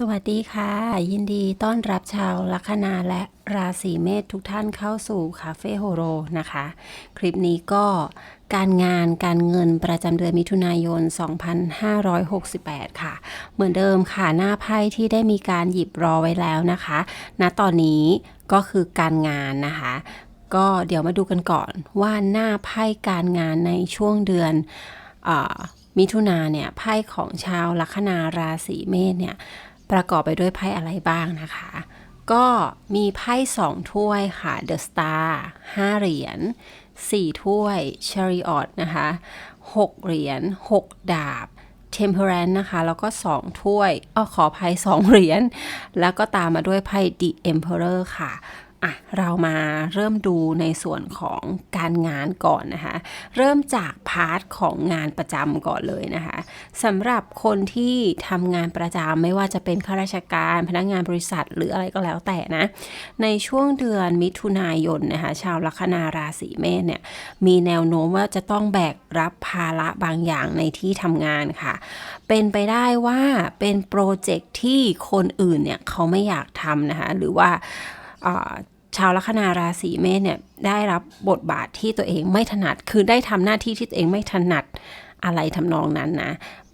สวัสดีค่ะ ยินดีต้อนรับชาวลัคนาและราศีเมษทุกท่านเข้าสู่คาเฟ่โฮโรนะคะ คลิปนี้ก็การงานการเงินประจำเดือนมิถุนายน 2568 ค่ะ เหมือนเดิมค่ะหน้าไพ่ที่ได้มีการหยิบรอไว้แล้วนะคะณตอนนี้ ก็คือการงานนะคะ ก็เดี๋ยวมาดูกันก่อนว่าหน้าไพ่การงานในช่วงเดือนอมิถุนาเนี่ยไพ่ของชาวลัคนาราศีเมษเนี่ยประกอบไปด้วยไพ่อะไรบ้างนะคะ ก็มีไพ่สองถ้วยค่ะ The Star 5เหรียญ4ถ้วย Chariot นะคะ6เหรียญ6ดาบ Temperance นะคะ แล้วก็ 2 ถ้วยอ้อขอไพ่2เหรียญ แล้วก็ตามมาด้วยไพ่ The Emperor ค่ะ อะเรามาเริ่มดูในส่วนของการงานก่อนนะคะ เริ่มจากพาร์ทของงานประจำก่อนเลยนะคะสำหรับคนที่ทำงานประจำไม่ว่าจะเป็นข้าราชการพนักงานบริษัทหรืออะไรก็แล้วแต่นะ ในช่วงเดือนมิถุนายนนะคะ ชาวลัคนาราศีเมษเนี่ยมีแนวโน้มว่าจะต้องแบกรับภาระบางอย่างในที่ทำงานค่ะ เป็นไปได้ว่าเป็นโปรเจกต์ที่คนอื่นเนี่ยเขาไม่อยากทำนะคะหรือว่าอ่า ชาวลัคนาราศีเมษเนี่ยได้รับบทบาทที่ตัวเองไม่ถนัด คือได้ทำหน้าที่ที่ตัวเองไม่ถนัดอะไรทำนองนั้นนะ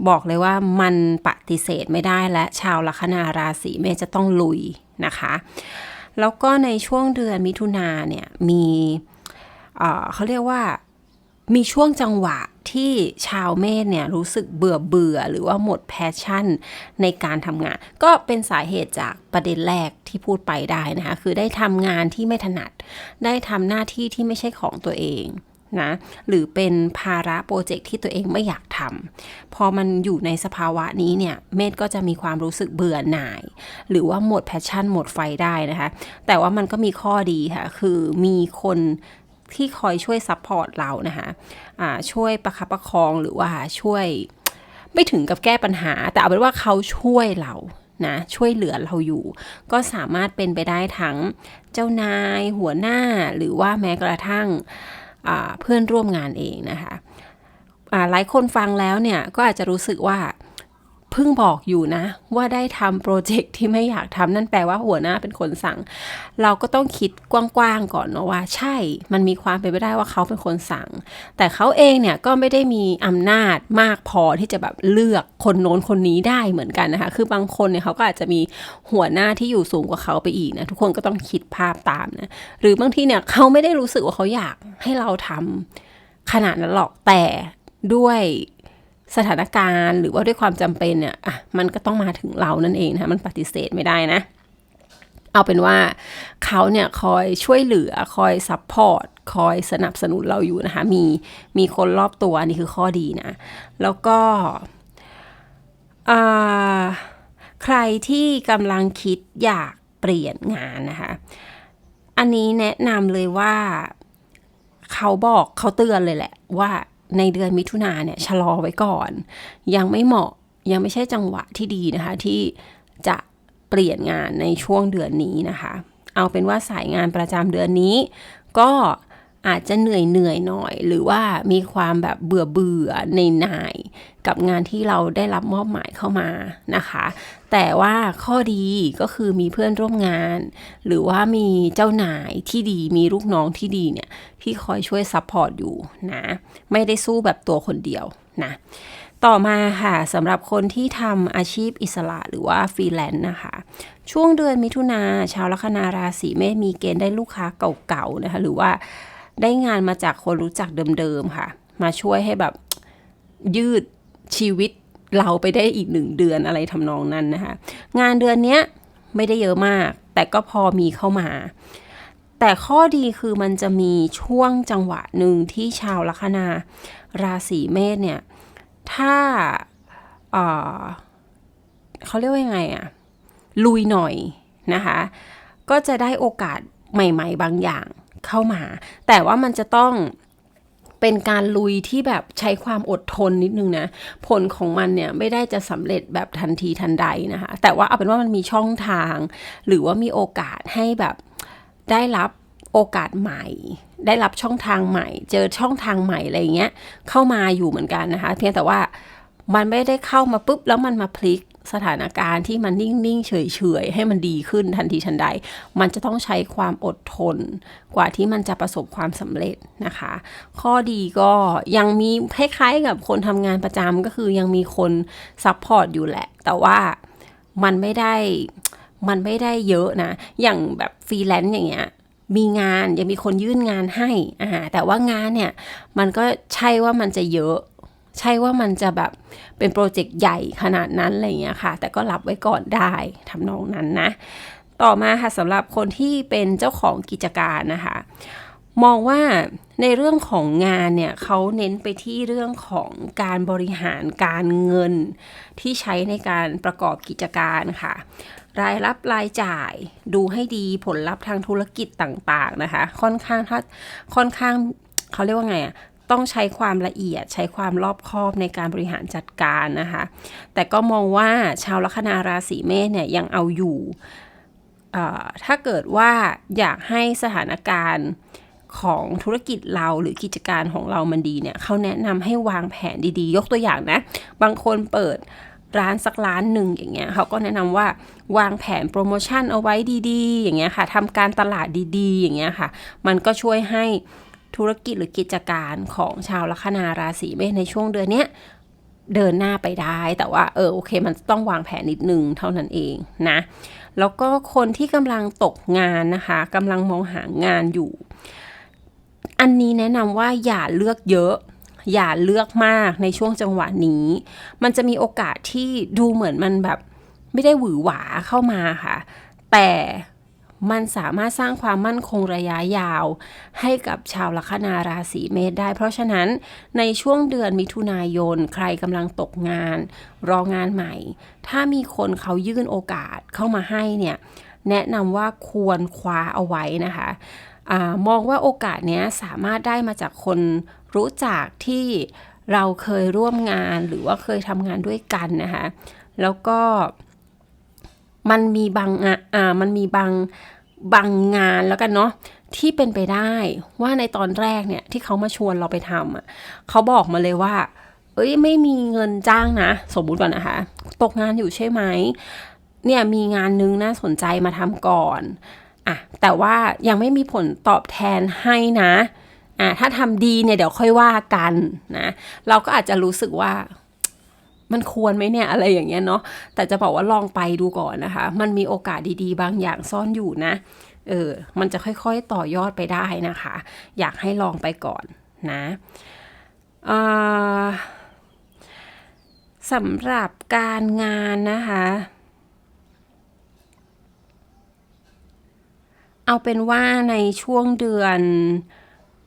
บอกเลยว่ามันปฏิเสธไม่ได้และชาวลัคนาราศีเมษจะต้องลุยนะคะ แล้วก็ในช่วงเดือนมิถุนาเนี่ยมีเเขาเรียกว่า มีช่วงจังหวะที่ชาวเมษเนี่ยรู้สึกเบื่อเบื่อหรือว่าหมดแพชชั่นในการทำงาน ก็เป็นสาเหตุจากประเด็นแรกที่พูดไปได้นะคะคือได้ทำงานที่ไม่ถนัด ได้ทำหน้าที่ที่ไม่ใช่ของตัวเองนะหรือเป็นภาระโปรเจกต์ที่ตัวเองไม่อยากทำพอมันอยู่ในสภาวะนี้เนี่ยเมษก็จะมีความรู้สึกเบื่อหน่าย หรือว่าหมดแพชชั่นหมดไฟได้นะคะ แต่ว่ามันก็มีข้อดีค่ะ คือมีคน ที่คอยช่วยซัพพอร์ตเรานะคะอ่าช่วยประคับประคองหรือว่าช่วยไม่ถึงกับแก้ปัญหา แต่เอาเป็นว่าเขาช่วยเรานะช่วยเหลือเราอยู่ ก็สามารถเป็นไปได้ทั้งเจ้านายหัวหน้าหรือว่าแม้กระทั่งเพื่อนร่วมงานเองนะคะหลายคนฟังแล้วเนี่ยก็อาจจะรู้สึกว่า เพิ่งบอกอยู่นะ ว่าได้ทำโปรเจกต์ที่ไม่อยากทำนั่นแปลว่าหัวหน้าเป็นคนสั่ง เราก็ต้องคิดกว้างๆก่อนเนาะว่า ใช่มันมีความเป็นไปได้ว่าเขาเป็นคนสั่ง แต่เขาเองเนี่ยก็ไม่ได้มีอำนาจมากพอที่จะแบบเลือกคนโน้นคนนี้ได้เหมือนกันนะคะ คือบางคนเนี่ยเขาก็อาจจะมีหัวหน้าที่อยู่สูงกว่าเขาไปอีกนะทุกคนก็ต้องคิดภาพตามนะหรือบางทีเนี่ยเขาไม่ได้รู้สึกว่าเขาอยากให้เราทำขนาดนั้นหรอกแต่ด้วย สถานการณ์หรือว่าด้วยความจำเป็นเนี่ยอะมันก็ต้องมาถึงเรานั่นเองนะคะมันปฏิเสธไม่ได้นะ เอาเป็นว่าเขาเนี่ยคอยช่วยเหลือคอยซัพพอร์ตคอยสนับสนุนเราอยู่นะคะ มีมีคนรอบตัวนนี้คือข้อดีนะ แล้วก็อ่าใครที่กำลังคิดอยากเปลี่ยนงานนะคะ อันนี้แนะนำเลยว่าเขาบอกเขาเตือนเลยแหละว่า ในเดือนมิถุนาเนี่ยชะลอไว้ก่อน ยังไม่เหมาะยังไม่ใช่จังหวะที่ดีนะคะ ที่จะเปลี่ยนงานในช่วงเดือนนี้นะคะ เอาเป็นว่าสายงานประจำเดือนนี้ ก็ อาจจะเหนื่อยเหนื่อยหน่อย หรือว่ามีความแบบเบื่อเบื่อในนายกับงานที่เราได้รับมอบหมายเข้ามานะคะ แต่ว่าข้อดีก็คือมีเพื่อนร่วมงาน หรือว่ามีเจ้านายที่ดีมีลูกน้องที่ดีเนี่ยที่คอยช่วยซัพพอร์ตอยู่นะ ไม่ได้สู้แบบตัวคนเดียวนะต่อมาค่ะสำหรับคนที่ทำอาชีพอิสระหรือว่าฟรีแลนซ์นะคะ ช่วงเดือนมิถุนาชาวลัคนาราศีเมษมีเกณฑ์ได้ลูกค้าเก่าๆนะคะ หรือว่า ได้งานมาจากคนรู้จักเดิมๆค่ะ มาช่วยให้แบบยืดชีวิตเราไปได้อีกหนึ่งเดือนอะไรทำนองนั้นนะคะ งานเดือนนี้ไม่ได้เยอะมาก แต่ก็พอมีเข้ามา แต่ข้อดีคือมันจะมีช่วงจังหวะหนึ่งที่ชาวลัคนา ราศีเมษเนี่ย ถ้าเเขาเรียกว่ายังไงอะลุยหน่อยนะคะ ก็จะได้โอกาสใหม่ ๆ บางอย่าง เข้ามา แต่ว่ามันจะต้องเป็นการลุยที่แบบใช้ความอดทนนิดนึงนะ ผลของมันเนี่ยไม่ได้จะสำเร็จแบบทันทีทันใดนะคะ แต่ว่าเอาเป็นว่ามันมีช่องทาง หรือว่ามีโอกาสให้แบบได้รับโอกาสใหม่ ได้รับช่องทางใหม่ เจอช่องทางใหม่อะไรเงี้ยเข้ามาอยู่เหมือนกันนะคะ เพียงแต่ว่ามันไม่ได้เข้ามาปุ๊บแล้วมันมาพลิก สถานการณ์ที่มันนิ่ง ๆ เฉย ๆ ให้มันดีขึ้นทันทีทันใด มันจะต้องใช้ความอดทน กว่าที่มันจะประสบความสำเร็จนะคะ ข้อดีก็ยังมีคล้าย ๆ กับคนทำงานประจำก็คือยังมีคนซัพพอร์ตอยู่แหละ แต่ว่ามันไม่ได้มันไม่ได้เยอะนะ อย่างแบบฟรีแลนซ์อย่างเงี้ยมีงานยังมีคนยื่นงานให้อ่าแต่ว่างานเนี่ย มันก็ใช่ว่ามันจะเยอะ ใช่ว่ามันจะแบบเป็นโปรเจกต์ใหญ่ขนาดนั้นอะไรเงี้ยค่ะ แต่ก็รับไว้ก่อนได้ทำนองนั้นนะ ต่อมาค่ะสำหรับคนที่เป็นเจ้าของกิจการนะคะ มองว่าในเรื่องของงานเนี่ยเขาเน้นไปที่เรื่องของการบริหารการเงินที่ใช้ในการประกอบกิจการค่ะ รายรับรายจ่ายดูให้ดีผลลัพธ์ทางธุรกิจต่างๆนะคะ ค่อนข้างถ้าค่อนข้างเขาเรียกว่าไงอะ ต้องใช้ความละเอียดใช้ความรอบคอบในการบริหารจัดการนะคะ แต่ก็มองว่าชาวลัคนาราศีเมษเนี่ยยังเอาอยู่ ถ้าเกิดว่าอยากให้สถานการณ์ของธุรกิจเราหรือกิจการของเรามันดีเนี่ยเขาแนะนำให้วางแผนดีๆ ยกตัวอย่างนะ บางคนเปิดร้านสักร้านหนึ่งอย่างเงี้ยเขาก็แนะนำว่าวางแผนโปรโมชั่นเอาไว้ดีๆ อย่างเงี้ยค่ะทำการตลาดดีๆ อย่างเงี้ยค่ะ มันก็ช่วยให้ ธุรกิจหรือกิจการของชาวลัคนาราศีเมษในช่วงเดือนเนี้ยเดินหน้าไปได้ แต่ว่าเออโอเค มันต้องวางแผนนิดนึงเท่านั้นเองนะ แล้วก็คนที่กำลังตกงานนะคะกำลังมองหางานอยู่ อันนี้แนะนำว่าอย่าเลือกเยอะ อย่าเลือกมากในช่วงจังหวะนี้ มันจะมีโอกาสที่ดูเหมือนมันแบบ ไม่ได้หวือหวาเข้ามาค่ะ แต่ มันสามารถสร้างความมั่นคงระยะยาว ให้กับชาวลัคนาราศีเมษได้ เพราะฉะนั้นในช่วงเดือนมิถุนายน ใครกำลังตกงาน รองานใหม่ ถ้ามีคนเขายื่นโอกาสเข้ามาให้เนี่ยแนะนำว่าควรคว้าเอาไว้นะคะอมองว่าโอกาสนี้สามารถได้มาจากคนรู้จักที่เราเคยร่วมงานหรือว่าเคยทำงานด้วยกันนะคะ แล้วก็มันมีบางอ่ามันมีบาง บางงานแล้วกันเนาะที่เป็นไปได้ว่าในตอนแรกเนี่ยที่เขามาชวนเราไปทำอะเขาบอกมาเลยว่า เอ้ยไม่มีเงินจ้างนะ สมมุติก่อนนะคะ ตกงานอยู่ใช่ไหมเนี่ยมีงานนึงน่าสนใจมาทำก่อนอะแต่ว่ายังไม่มีผลตอบแทนให้นะอะถ้าทำดีเนี่ยเดี๋ยวค่อยว่ากันนะ เราก็อาจจะรู้สึกว่า มันควรไหมเนี่ยอะไรอย่างเงี้ยเนาะแต่จะบอกว่าลองไปดูก่อนนะคะ มันมีโอกาสดีๆ บางอย่างซ่อนอยู่นะเออมันจะค่อยๆต่อยอดไปได้นะคะ อยากให้ลองไปก่อนนะสำหรับการงานนะคะ เอาเป็นว่าในช่วงเดือน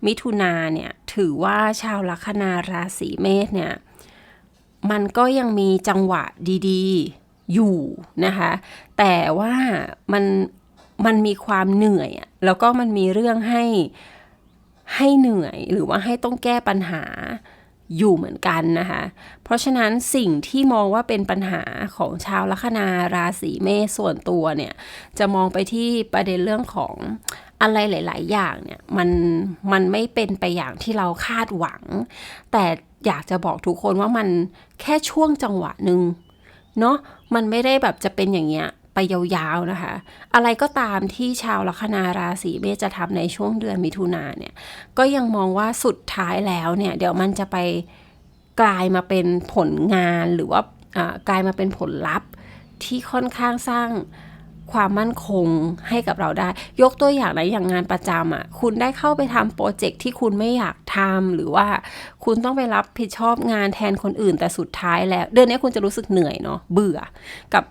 มิถุนาเนี่ย ถือว่าชาวลัคนาราศีเมษเนี่ย มันก็ยังมีจังหวะดีๆอยู่นะคะ แต่ว่ามันมันมีความเหนื่อยอะแล้วก็มันมีเรื่องให้ให้เหนื่อยหรือว่าให้ต้องแก้ปัญหาอยู่เหมือนกันนะคะ เพราะฉะนั้นสิ่งที่มองว่าเป็นปัญหาของชาวลัคนาราศีเมษส่วนตัวเนี่ย จะมองไปที่ประเด็นเรื่องของอะไรหลาย ๆ อย่างเนี่ยมันมันไม่เป็นไปอย่างที่เราคาดหวัง แต่ อยากจะบอกทุกคนว่ามันแค่ช่วงจังหวะหนึ่งเนาะมันไม่ได้แบบจะเป็นอย่างเงี้ยไปยาวๆนะคะ อะไรก็ตามที่ชาวลัคนาราศีเมษจะทำในช่วงเดือนมิถุนาเนี่ย ก็ยังมองว่าสุดท้ายแล้วเนี่ย เดี๋ยวมันจะไปกลายมาเป็นผลงานหรือว่ากลายมาเป็นผลลัพธ์ที่ค่อนข้างสร้าง ความมั่นคงให้กับเราได้ ยกตัวอย่างนะอย่างงานประจำอะ่ะคุณได้เข้าไปทำโปรเจกต์ที่คุณไม่อยากทำหรือว่าคุณต้องไปรับผิดชอบงานแทนคนอื่นแต่สุดท้ายแล้ว เดือนนี้คุณจะรู้สึกเหนื่อยเนาะเบื่อกับ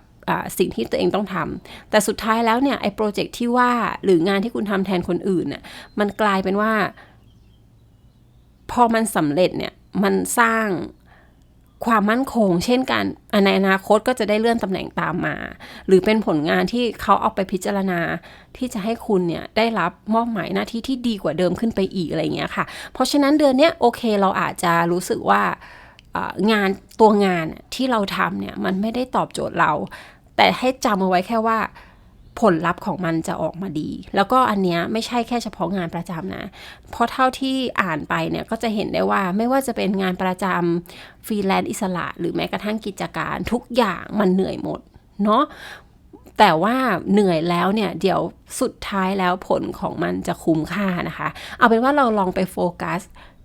สิ่งที่ตัวเองต้องทำแต่สุดท้ายแล้วเนี่ยไอ้โปรเจกต์ที่ว่าหรืองานที่คุณทำแทนคนอื่นน่ะมันกลายเป็นว่า พอมันสำเร็จเนี่ยมันสร้าง ความมั่นคง เช่นกันในอนาคตก็จะได้เลื่อนตำแหน่งตามมา หรือเป็นผลงานที่เขาเอาไปพิจารณา ที่จะให้คุณเนี่ยได้รับมอบหมายหน้าที่ที่ดีกว่าเดิมขึ้นไปอีกอะไรเงี้ยค่ะ เพราะฉะนั้นเดือนนี้โอเคเราอาจจะรู้สึกว่างานตัวงานที่เราทำเนี่ยมันไม่ได้ตอบโจทย์เรา แต่ให้จำเอาไว้แค่ว่า ผลลัพธ์ของมันจะออกมาดี แล้วก็อันเนี้ยไม่ใช่แค่เฉพาะงานประจำนะ เพราะเท่าที่อ่านไปเนี่ยก็จะเห็นได้ว่าไม่ว่าจะเป็นงานประจำฟรีแลนซ์อิสระ หรือแม้กระทั่งกิจการ ทุกอย่างมันเหนื่อยหมดเนาะแต่ว่าเหนื่อยแล้วเนี่ยเดี๋ยวสุดท้ายแล้วผลของมันจะคุ้มค่านะคะ เอาเป็นว่าเราลองไปโฟกัส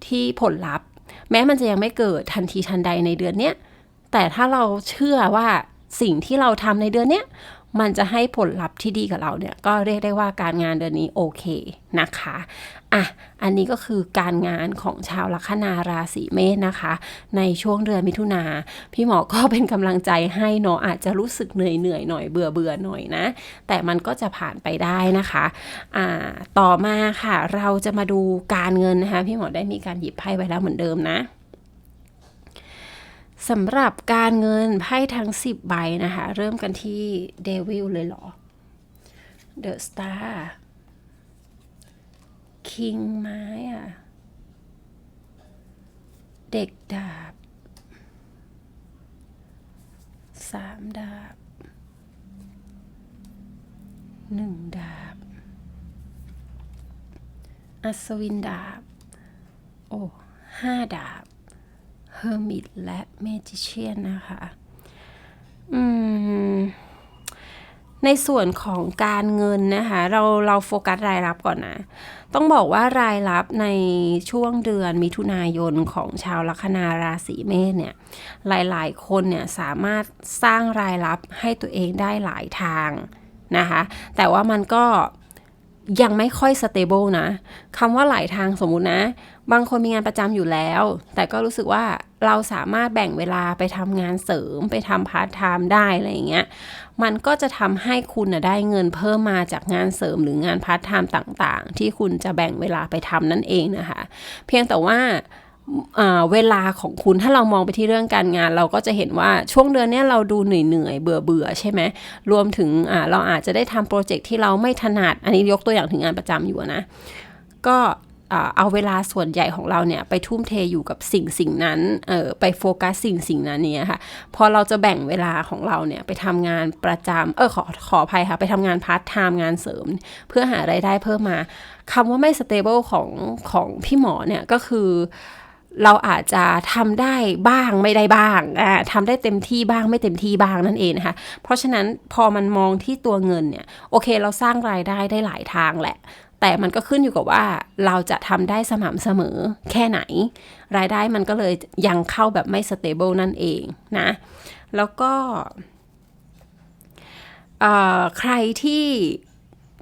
ที่ผลลัพธ์ แม้มันจะยังไม่เกิดทันทีทันใดในเดือนเนี้ยแต่ถ้าเราเชื่อว่าสิ่งที่เราทำในเดือนเนี้ย มันจะให้ผลลัพธ์ที่ดีกับเราเนี่ยก็เรียกได้ว่าการงานเดือนนี้โอเคนะคะอะอันนี้ก็คือการงานของชาวลัคนาราศีเมษนะคะ ในช่วงเดือนมิถุนาพี่หมอก็เป็นกำลังใจให้เนาะอาจจะรู้สึกเหนื่อยเหนื่อยหน่อยเบื่อเบื่อหน่อยนะ แต่มันก็จะผ่านไปได้นะคะอ่าต่อมาค่ะ เราจะมาดูการเงินนะคะ พี่หมอได้มีการหยิบไพ่ไว้แล้วเหมือนเดิมนะ สำหรับการเงินไพ่ทั้ง 10 ใบนะคะ เริ่มกันที่เดวิลเลยเหรอ The Star King ไม้อะเด็กดาบสามดาบหนึ่งดาบ อัศวินดาบ โอ้ห้าดาบ เฮอร์มิตและเมจิเชียนนะคะ อืม ในส่วนของการเงินนะคะ เราเราโฟกัสรายรับก่อนนะ ต้องบอกว่ารายรับในช่วงเดือนมิถุนายนของชาวลัคนาราศีเมษเนี่ย หลายๆ คนเนี่ยสามารถสร้างรายรับให้ตัวเองได้หลายทางนะคะ แต่ว่ามันก็ยังไม่ค่อยสเตเบิลนะคำว่าหลายทางสมมุตินะ บางคนมีงานประจำอยู่แล้ว แต่ก็รู้สึกว่าเราสามารถแบ่งเวลาไปทำงานเสริมไปทำพาร์ทไทม์ได้อะไรอย่างเงี้ย มันก็จะทำให้คุณนะได้เงินเพิ่มมาจากงานเสริมหรืองานพาร์ทไทม์ต่างๆ ที่คุณจะแบ่งเวลาไปทำนั่นเองนะคะ เพียงแต่ว่าเวลาของคุณถ้าเรามองไปที่เรื่องการงาน เราก็จะเห็นว่าช่วงเดือนนี้เราดูเหนื่อยๆเบื่อเบื่อใช่ไหมรวมถึงเราอาจจะได้ทำโปรเจกต์ที่เราไม่ถนัดอันนี้ยกตัวอย่างถึงงานประจำอยู่นะ ก็ เอาเวลาส่วนใหญ่ของเราเนี่ยไปทุ่มเทอยู่กับสิ่งสิ่งนั้นเออไปโฟกัสสิ่งสิ่งนั้นเนี่ยค่ะพอเราจะแบ่งเวลาของเราเนี่ยไปทำงานประจำเออขอขออภัยค่ะ ไปทำงานพาร์ทไทม์งานเสริม เพื่อหาไรายได้เพิ่มมาคำว่าไม่สเตเบิลของของพี่หมอเนี่ยก็คือเราอาจจะทำได้บ้างไม่ได้บ้างอ่าทำได้เต็มที่บ้างไม่เต็มที่บ้างนั่นเองนะคะ เพราะฉะนั้นพอมันมองที่ตัวเงินเนี่ย โอเคเราสร้างรายได้ได้หลายทางแหละ แต่มันก็ขึ้นอยู่กับว่าเราจะทำได้สม่ำเสมอแค่ไหน รายได้มันก็เลยยังเข้าแบบไม่สเตเบิลนั่นเองนะ แล้วก็ใครที่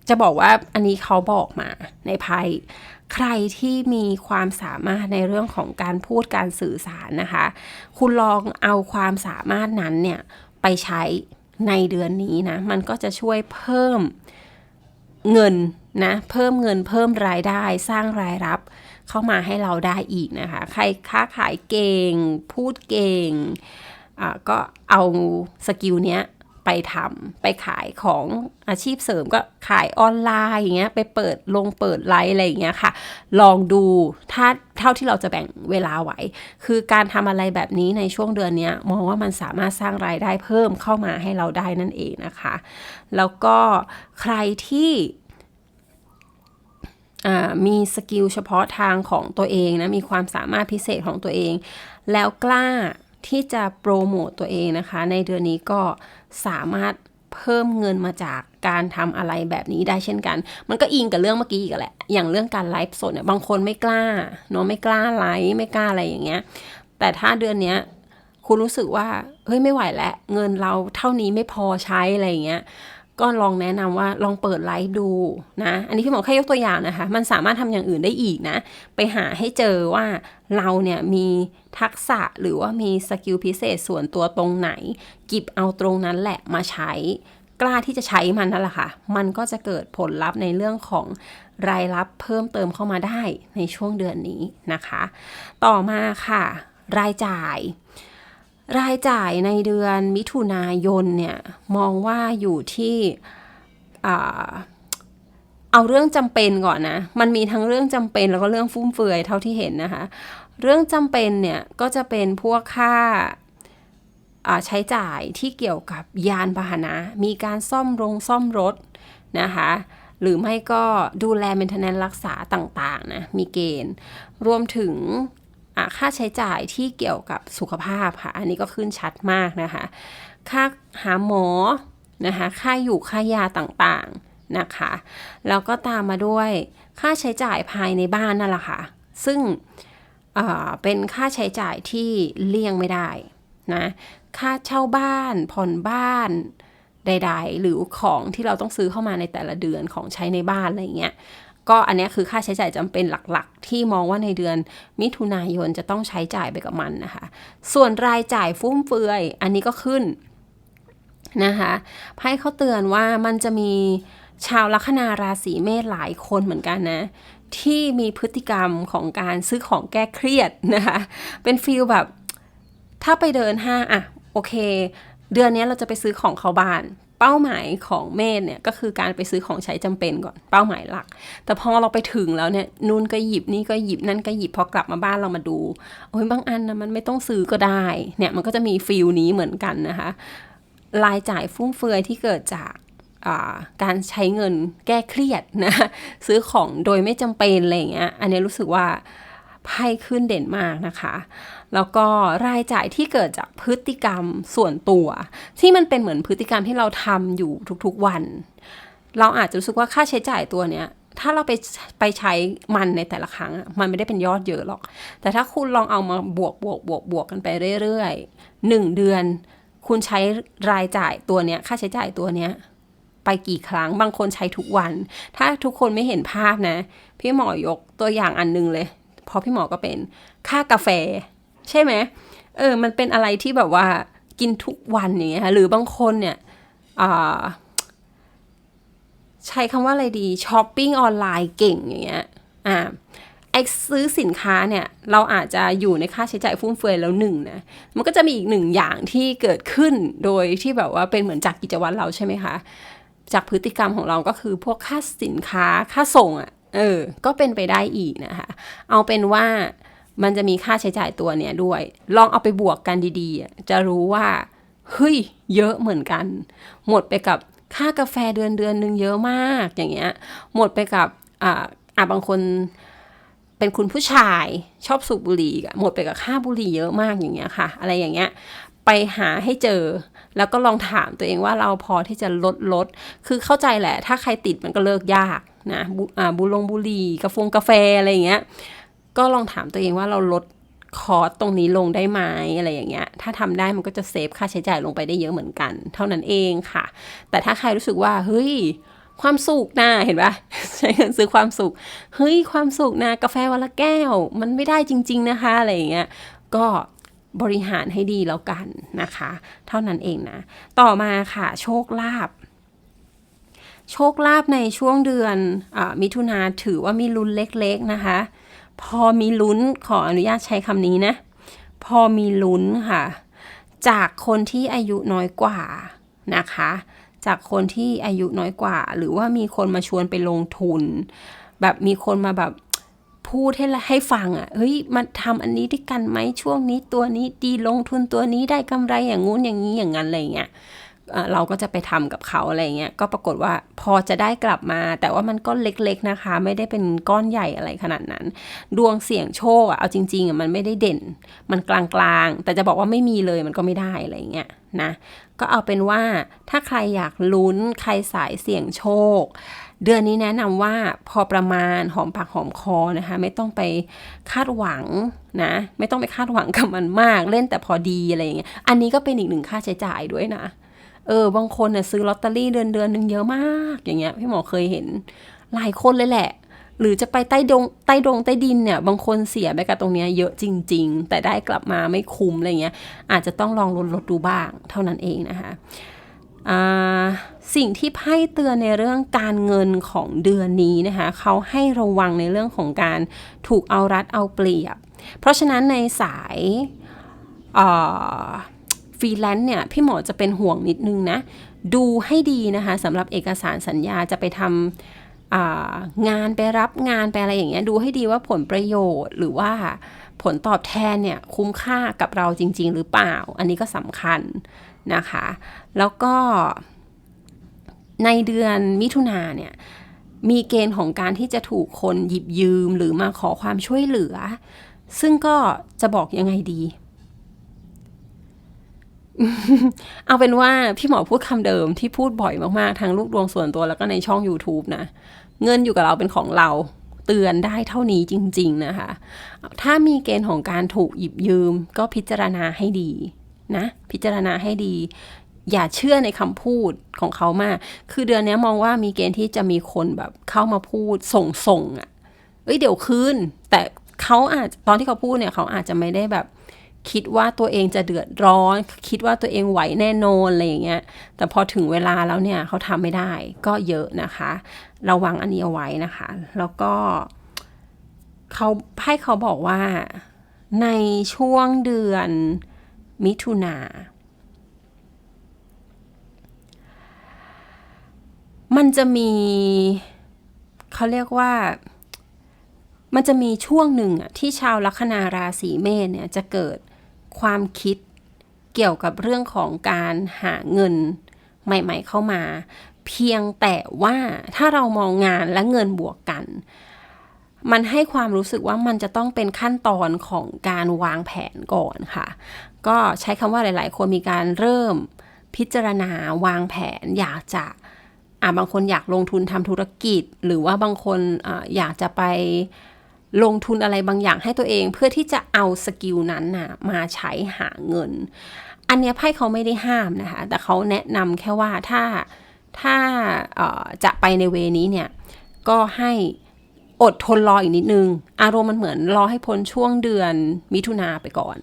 จะบอกว่าอันนี้เขาบอกมาในไพ่ใครที่มีความสามารถในเรื่องของการพูดการสื่อสารนะคะ คุณลองเอาความสามารถนั้นเนี่ยไปใช้ในเดือนนี้นะ มันก็จะช่วยเพิ่มเงิน นะเพิ่มเงินเพิ่มรายได้สร้างรายรับเข้ามาให้เราได้อีกนะคะ ใครค้าขายเก่ง พูดเก่งก็เอาสกิลเนี้ยไปทำไปขายของอาชีพเสริมก็ขายออนไลน์อย่างเงี้ยไปเปิดลงเปิดไลฟ์อะไรอย่างเงี้ยค่ะ ลองดูถ้าเท่าที่เราจะแบ่งเวลาไหว คือการทำอะไรแบบนี้ในช่วงเดือนนี้มองว่ามันสามารถสร้างรายได้เพิ่มเข้ามาให้เราได้นั่นเองนะคะ แล้วก็ใครที่ มีสกิลเฉพาะทางของตัวเองนะ มีความสามารถพิเศษของตัวเอง แล้วกล้าที่จะโปรโมตตัวเองนะคะ ในเดือนนี้ก็สามารถเพิ่มเงินมาจากการทำอะไรแบบนี้ได้เช่นกัน มันก็อิงกับเรื่องเมื่อกี้อีกแหละ อย่างเรื่องการไลฟ์สดเนี่ย บางคนไม่กล้าเนาะ ไม่กล้าไลฟ์ ไม่กล้าอะไรอย่างเงี้ย แต่ถ้าเดือนเนี้ยคุณรู้สึกว่า เฮ้ยไม่ไหวแล้ว เงินเราเท่านี้ไม่พอใช้อะไรอย่างเงี้ย ก็ลองแนะนำว่าลองเปิดไลฟ์ดูนะ อันนี้พี่หมอแค่ยกตัวอย่างนะคะ มันสามารถทำอย่างอื่นได้อีกนะ ไปหาให้เจอว่าเราเนี่ยมีทักษะหรือว่ามีสกิลพิเศษส่วนตัวตรงไหน กิบเอาตรงนั้นแหละมาใช้ กล้าที่จะใช้มันนั่นแหละค่ะ มันก็จะเกิดผลลัพธ์ในเรื่องของรายรับเพิ่มเติมเข้ามาได้ในช่วงเดือนนี้นะคะ ต่อมาค่ะ รายจ่าย รายจ่ายในเดือนมิถุนายนเนี่ยมองว่าอยู่ที่เอาเรื่องจำเป็นก่อนนะ มันมีทั้งเรื่องจำเป็นแล้วก็เรื่องฟุ่มเฟือยเท่าที่เห็นนะคะ เรื่องจำเป็นเนี่ยก็จะเป็นพวกค่าใช้จ่ายที่เกี่ยวกับยานพาหนะ มีการซ่อมโรงซ่อมรถนะคะ หรือไม่ก็ดูแล m ม i เทนแนนรักษาต่างๆนะ มีเกณฑ์ รวมถึง ค่าใช้จ่ายที่เกี่ยวกับสุขภาพค่ะ อันนี้ก็ขึ้นชัดมากนะคะ ค่าหาหมอนะคะ ค่าอยู่ค่ายาต่างๆนะคะ แล้วก็ตามมาด้วยค่าใช้จ่ายภายในบ้านนั่นแหละค่ะ ซึ่งอ่าเป็นค่าใช้จ่ายที่เลี่ยงไม่ได้นะ ค่าเช่าบ้าน ผ่อนบ้านใด ๆ หรือของที่เราต้องซื้อเข้ามาในแต่ละเดือนของใช้ในบ้านอะไรเงี้ย ก็อันนี้คือค่าใช้จ่ายจำเป็นหลักๆ ที่มองว่าในเดือนมิถุนายนจะต้องใช้จ่ายไปกับมันนะคะ ส่วนรายจ่ายฟุ่มเฟือย อันนี้ก็ขึ้นนะคะไพ่เขาเตือนว่ามันจะมีชาวลัคนาราศีเมษหลายคนเหมือนกันนะ ที่มีพฤติกรรมของการซื้อของแก้เครียดนะคะเป็นฟีลแบบ ถ้าไปเดินห้างอะโอเค เดือนนี้เราจะไปซื้อของเขาบ้าน เป้าหมายของเมธเนี่ยก็คือการไปซื้อของใช้จำเป็นก่อนเป้าหมายหลัก แต่พอเราไปถึงแล้วเนี่ยนู่นก็หยิบนี่ก็หยิบนั่นก็หยิบพอกลับมาบ้านเรามาดูโอ้ยบางอันนะมันไม่ต้องซื้อก็ได้เนี่ยมันก็จะมีฟิลนี้เหมือนกันนะคะรายจ่ายฟุ่มเฟือยที่เกิดจากการใช้เงินแก้เครียดนะซื้อของโดยไม่จำเป็นอะไรเงี้ยอันนี้รู้สึกว่าไพ่ขึ้นเด่นมากนะคะ แล้วก็รายจ่ายที่เกิดจากพฤติกรรมส่วนตัว ที่มันเป็นเหมือนพฤติกรรมที่เราทำอยู่ทุกๆวัน เราอาจจะรู้สึกว่าค่าใช้จ่ายตัวเนี้ยถ้าเราไปไปใช้มันในแต่ละครั้ง มันไม่ได้เป็นยอดเยอะหรอก แต่ถ้าคุณลองเอามาบวกบวกบวกบวกกันไปเรื่อยๆหนึ่งเดือน คุณใช้รายจ่ายตัวเนี้ย ค่าใช้จ่ายตัวเนี้ย ไปกี่ครั้ง บางคนใช้ทุกวัน ถ้าทุกคนไม่เห็นภาพนะ พี่หมอยกตัวอย่างอันนึงเลย เพราะพี่หมอก็เป็นค่ากาแฟ ใช่ไหมเออ มันเป็นอะไรที่แบบว่ากินทุกวันอย่างเงี้ยหรือบางคนเนี่ยใช้คำว่าอะไรดีช้อปปิ้งออนไลน์เก่งอย่างเงี้ยอ่าไอซื้อสินค้าเนี่ย เราอาจจะอยู่ในค่าใช้จ่ายฟุ่มเฟือยแล้วหนึ่งนะ มันก็จะมีอีกหนึ่งอย่างที่เกิดขึ้นโดยที่แบบว่าเป็นเหมือนจากกิจวัตรเราใช่ไหมคะ จากพฤติกรรมของเราก็คือพวกค่าสินค้าค่าส่งอะ่ะเออ ก็เป็นไปได้อีกนะคะ เอาเป็นว่า มันจะมีค่าใช้จ่ายตัวเนี้ยด้วย ลองเอาไปบวกกันดีๆ จะรู้ว่าเฮ้ยเยอะเหมือนกัน หมดไปกับค่ากาแฟเดือนเดือนหนึ่งเยอะมากอย่างเงี้ย หมดไปกับอ่าอ่าบางคนเป็นคุณผู้ชายชอบสูบบุหรี่หมดไปกับค่าบุหรี่เยอะมากอย่างเงี้ยค่ะ อะไรอย่างเงี้ยไปหาให้เจอ แล้วก็ลองถามตัวเองว่าเราพอที่จะลดลด คือเข้าใจแหละ ถ้าใครติดมันก็เลิกยากนะบุลงบุหรี่กาแฟกาแฟอะไรอย่างเงี้ย ก็ลองถามตัวเองว่าเราลดคอร์สตรงนี้ลงได้ไหมอะไรอย่างเงี้ย ถ้าทำได้มันก็จะเซฟค่าใช้จ่ายลงไปได้เยอะเหมือนกัน เท่านั้นเองค่ะ แต่ถ้าใครรู้สึกว่า เฮ้ย ความสุขนะเห็นปะใช้เงินซื้อความสุข เฮ้ย ความสุขนะกาแฟวันละแก้ว มันไม่ได้จริง ๆ นะคะ อะไรอย่างเงี้ย ก็บริหารให้ดีแล้วกันนะคะ เท่านั้นเองนะ ต่อมาค่ะ โชคลาภโชคลาภในช่วงเดือนอมิถุนาถือว่ามีลุ้นเล็ก ๆ นะคะ พอมีลุ้นขออนุญาตใช้คำนี้นะ พอมีลุ้นค่ะ จากคนที่อายุน้อยกว่านะคะ จากคนที่อายุน้อยกว่า หรือว่ามีคนมาชวนไปลงทุน แบบมีคนมาแบบพูดให้ให้ฟังอะ่ะ เฮ้ย มาทำอันนี้ด้วยกันไหมช่วงนี้ตัวนี้ดีลงทุนตัวนี้ได้กำไรอย่างงู้นอย่างนี้อย่างนั้นอะไรเงี้ย เราก็จะไปทำกับเขาอะไรเงี้ยก็ปรากฏว่าพอจะได้กลับมา แต่ว่ามันก็เล็กๆนะคะ ไม่ได้เป็นก้อนใหญ่อะไรขนาดนั้น ดวงเสี่ยงโชคอะเอาจริงๆอะมันไม่ได้เด่น มันกลางๆ แต่จะบอกว่าไม่มีเลยมันก็ไม่ได้อะไรเงี้ยนะก็เอาเป็นว่าถ้าใครอยากลุ้นใครสายเสี่ยงโชค เดือนนี้แนะนำว่าพอประมาณหอมปากหอมคอนะคะ ไม่ต้องไปคาดหวังนะไม่ต้องไปคาดหวังกับมันมากเล่นแต่พอดีอะไรอย่างเงี้ยอันนี้ก็เป็นอีกหนึ่งค่าใช้จ่ายด้วยนะ เออบางคนเนี่ยซื้อลอตเตอรี่เดือนเดือนหนึ่งเยอะมาก อย่างเงี้ยพี่หมอเคยเห็นหลายคนเลยแหละ หรือจะไปใต้ดงใต้ดงใต้ดินเนี่ย บางคนเสียไปกับตรงเนี้ยเยอะจริง ๆ แต่ได้กลับมาไม่คุ้มอะไรเงี้ย อาจจะต้องลองลดลดดูบ้าง เท่านั้นเองนะคะสิ่งที่ไพ่เตือนในเรื่องการเงินของเดือนนี้นะคะเขาให้ระวังในเรื่องของการถูกเอารัดเอาเปรียบ เพราะฉะนั้นในสาย ฟรีแลนซ์เนี่ยพี่หมอจะเป็นห่วงนิดนึงนะ ดูให้ดีนะคะสำหรับเอกสารสัญญาจะไปทอ่างานไปรับงานไปอะไรอย่างเงี้ยดูให้ดีว่าผลประโยชน์หรือว่าผลตอบแทนเนี่ยคุ้มค่ากับเราจริง ๆ หรือเปล่า อันนี้ก็สำคัญนะคะ แล้วก็ในเดือนมิถุนาเนี่ยมีเกณฑ์ของการที่จะถูกคนหยิบยืมหรือมาขอความช่วยเหลือ ซึ่งก็จะบอกยังไงดี เอาเป็นว่าพี่หมอพูดคำเดิมที่พูดบ่อยมากๆทั้งลูกดวงส่วนตัวแล้วก็ในช่อง YouTube นะ เงินอยู่กับเราเป็นของเราเตือนได้เท่านี้จริง ๆ นะคะ ถ้ามีเกณฑ์ของการถูกหยิบยืม ก็พิจารณาให้ดีนะ พิจารณาให้ดี อย่าเชื่อในคำพูดของเขามาก คือเดือนนี้มองว่ามีเกณฑ์ที่จะมีคนแบบเข้ามาพูดส่งส่งๆอะ่ะ เอ้ยเดี๋ยวคืนแต่เขาอาจตอนที่เขาพูดเนี่ยเขาอาจจะไม่ได้แบบ คิดว่าตัวเองจะเดือดร้อน คิดว่าตัวเองไหวแน่นอนอะไรอย่างเงี้ยแต่พอถึงเวลาแล้วเนี่ยเขาทำไม่ได้ก็เยอะนะคะ ระวังอันนี้เอาไว้นะคะ แล้วก็เขาให้เขาบอกว่าในช่วงเดือนมิถุนามันจะมีเขาเรียกว่ามันจะมีช่วงหนึ่งอะที่ชาวลัคนาราศีเมษเนี่ยจะเกิด ความคิดเกี่ยวกับเรื่องของการหาเงินใหม่ ๆ เข้ามา เพียงแต่ว่าถ้าเรามองงานและเงินบวกกัน มันให้ความรู้สึกว่ามันจะต้องเป็นขั้นตอนของการวางแผนก่อนค่ะ ก็ใช้คำว่าหลาย ๆ คนมีการเริ่มพิจารณาวางแผนอยากจะอ่าบางคนอยากลงทุนทำธุรกิจ หรือว่าบางคนออยากจะไป ลงทุนอะไรบางอย่างให้ตัวเอง เพื่อที่จะเอาสกิลนั้นน่ะมาใช้หาเงิน อันนี้ไพ่เขาไม่ได้ห้ามนะคะ แต่เขาแนะนำแค่ว่าถ้าถ้าจะไปในเวนี้เนี่ย ก็ให้อดทนรออีกนิดนึง อารมณ์มันเหมือนรอให้พ้นช่วงเดือนมิถุนาไปก่อน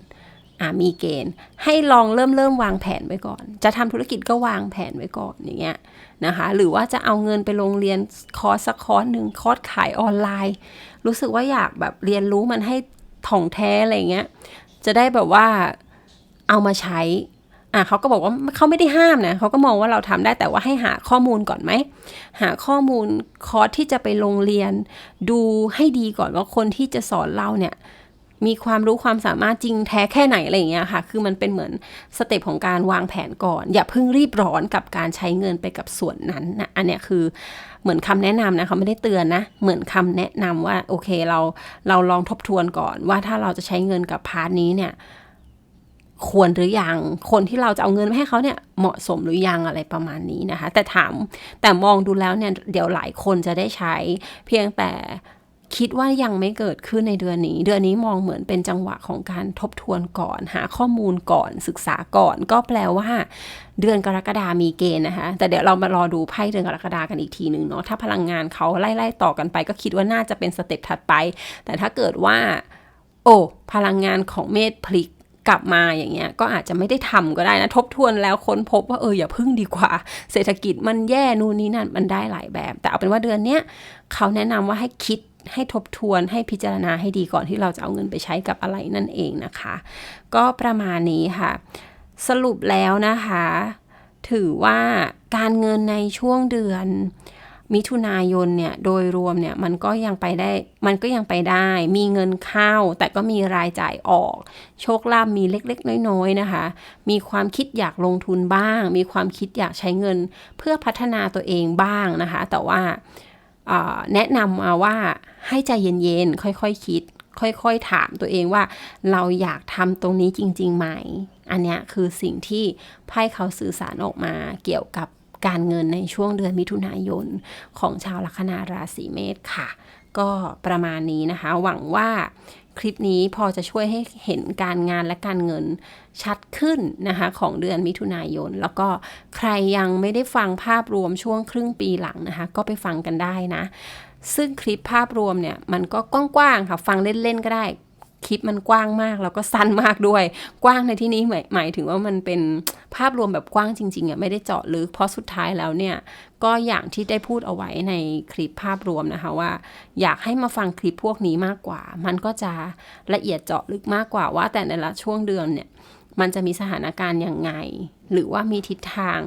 อ่ามีเกณฑ์ ให้ลองเริ่มเริ่มวางแผนไว้ก่อน จะทำธุรกิจก็วางแผนไว้ก่อนอย่างเงี้ยนะคะ หรือว่าจะเอาเงินไปโรงเรียนคอร์สสักคอร์สหนึ่งคอร์สขายออนไลน์ รู้สึกว่าอยากแบบเรียนรู้มันให้ถ่องแท้อะไรเงี้ย จะได้แบบว่าเอามาใช้อะเขาก็บอกว่าเขาไม่ได้ห้ามนะเขาก็มองว่าเราทำได้แต่ว่าให้หาข้อมูลก่อนไหม หาข้อมูลคอร์สที่จะไปโรงเรียน ดูให้ดีก่อนว่าคนที่จะสอนเราเนี่ย มีความรู้ความสามารถจริงแท้แค่ไหนอะไรอย่างเงี้ยค่ะ คือมันเป็นเหมือนสเต็ปของการวางแผนก่อน อย่าเพิ่งรีบร้อนกับการใช้เงินไปกับส่วนนั้นนะอันเนี้ยคือ เหมือนคำแนะนำนะเขาไม่ได้เตือนนะ เหมือนคำแนะนำว่าโอเคเราเราลองทบทวนก่อนว่าถ้าเราจะใช้เงินกับพาร์ทนี้เนี่ยควรหรือยัง คนที่เราจะเอาเงินไปให้เขาเนี่ยเหมาะสมหรือยังอะไรประมาณนี้นะคะ แต่ถามแต่มองดูแล้วเนี่ยเดี๋ยวหลายคนจะได้ใช้เพียงแต่ คิดว่ายังไม่เกิดขึ้นในเดือนนี้ เดือนนี้มองเหมือนเป็นจังหวะของการทบทวนก่อน หาข้อมูลก่อนศึกษาก่อน ก็แปลว่าเดือนกรกฎามีเกณฑ์นะคะแต่เดี๋ยวเรามารอดูไพ่เดือนกรกฎากันอีกทีหนึ่งเนาะถ้าพลังงานเขาไล่ๆต่อกันไป ก็คิดว่าน่าจะเป็นสเต็ปถัดไป แต่ถ้าเกิดว่า โอ้พลังงานของเมษพลิกกลับมาอย่างเงี้ยก็อาจจะไม่ได้ทำก็ได้นะ ทบทวนแล้วค้นพบว่าเอออย่าพึ่งดีกว่า เศรษฐกิจมันแย่นู่นนี่นั่นมันได้หลายแบบ แต่เอาเป็นว่าเดือนเนี้ยเขาแนะนำว่าให้คิด ให้ทบทวนให้พิจารณาให้ดีก่อนที่เราจะเอาเงินไปใช้กับอะไรนั่นเองนะคะ ก็ประมาณนี้ค่ะ สรุปแล้วนะคะ ถือว่าการเงินในช่วงเดือนมิถุนายนเนี่ยโดยรวมเนี่ยมันก็ยังไปได้มันก็ยังไปได้ มีเงินเข้าแต่ก็มีรายจ่ายออก โชคลาภมีเล็กๆ น้อยๆนะคะ มีความคิดอยากลงทุนบ้าง มีความคิดอยากใช้เงินเพื่อพัฒนาตัวเองบ้างนะคะ แต่ว่า แนะนำมาว่าให้ใจเย็นๆ ค่อยๆคคิด ค่อยๆ ถามตัวเองว่าเราอยากทำตรงนี้จริงๆไหม อันนี้คือสิ่งที่ไพ่เขาสื่อสารออกมาเกี่ยวกับการเงินในช่วงเดือนมิถุนายนของชาวลัคนาราศีเมษค่ะ ก็ประมาณนี้นะคะ หวังว่า คลิปนี้พอจะช่วยให้เห็นการงานและการเงินชัดขึ้นนะคะของเดือนมิถุนายน แล้วก็ใครยังไม่ได้ฟังภาพรวมช่วงครึ่งปีหลังนะคะ ก็ไปฟังกันได้นะ ซึ่งคลิปภาพรวมเนี่ย มันก็กว้างๆค่ะ ฟังเล่นๆก็ได้ คลิปมันกว้างมากแล้วก็สั้นมากด้วย กว้างในที่นี้หมายหมายถึงว่ามันเป็นภาพรวมแบบกว้างจริงๆอะไม่ได้เจาะลึกเพราะสุดท้ายแล้วเนี่ยก็อย่างที่ได้พูดเอาไว้ในคลิปภาพรวมนะคะว่า อยากให้มาฟังคลิปพวกนี้มากกว่า มันก็จะละเอียดเจาะลึกมากกว่าว่า แต่ในละช่วงเดือนเนี่ยมันจะมีสถานการณ์ยังไง หรือว่ามีทิศทาง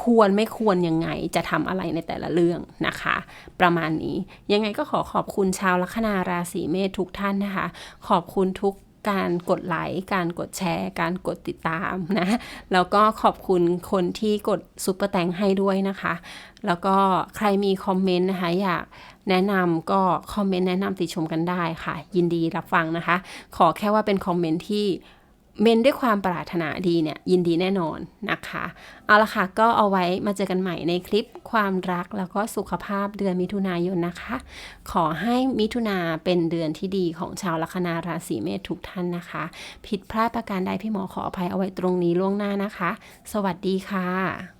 ควรไม่ควรยังไงจะทำอะไรในแต่ละเรื่องนะคะ ประมาณนี้ยังไงก็ขอขอบคุณชาวลัคนาราศีเมษทุกท่านนะคะ ขอบคุณทุกการกดไลค์การกดแชร์ การกดติดตามนะแล้วก็ขอบคุณคนที่กดซุปเปอร์แตงให้ด้วยนะคะ แล้วก็ใครมีคอมเมนต์นะคะอยากแนะนำก็คอมเมนต์แนะนำติชมกันได้ค่ะ ยินดีรับฟังนะคะ ขอแค่ว่าเป็นคอมเมนต์ที่ เมนด้วยความปรารถนาดีเนี่ยยินดีแน่นอนนะคะ เอาละค่ะ ก็เอาไว้มาเจอกันใหม่ในคลิปความรักแล้วก็สุขภาพเดือนมิถุนายนนะคะ ขอให้มิถุนาเป็นเดือนที่ดีของชาวลัคนาราศีเมษทุกท่านนะคะ ผิดพลาดประการใดพี่หมอขออภัยเอาไว้ตรงนี้ล่วงหน้านะคะ สวัสดีค่ะ